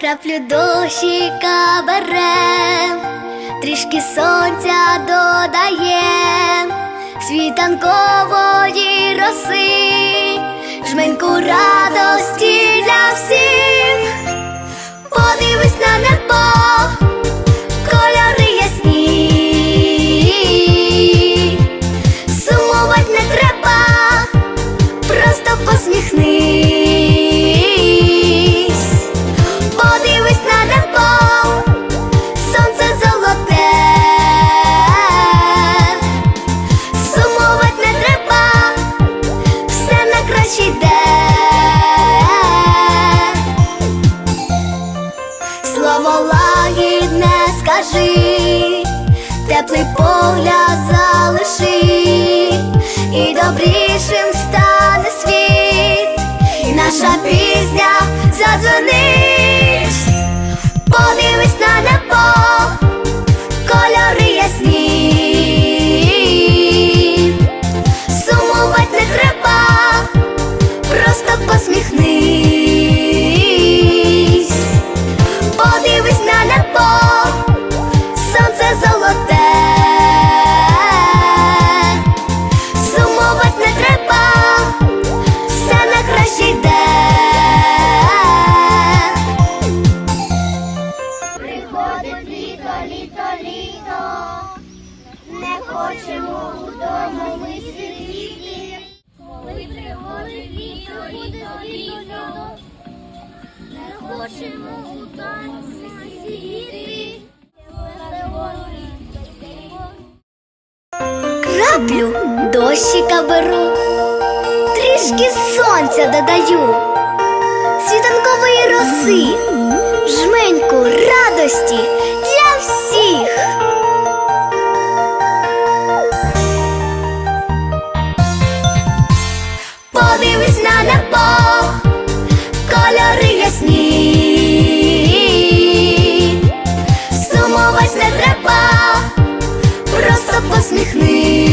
краплю дощика берем, трішки сонця додаєм, світанкової роси, жменьку радості для всіх, на іде. Слово лагідне скажи, теплий погляд залиши, і добрішим стане світ, і наша пісня не хочемо вдома ми сидіти. Коли приходить літо, літо, літо. Не хочемо вдома сидіти. Краплю дощика беру, трішки сонця додаю, світанкової роси, жменьку радості кольори ясні, сумовать не треба, просто посміхнись,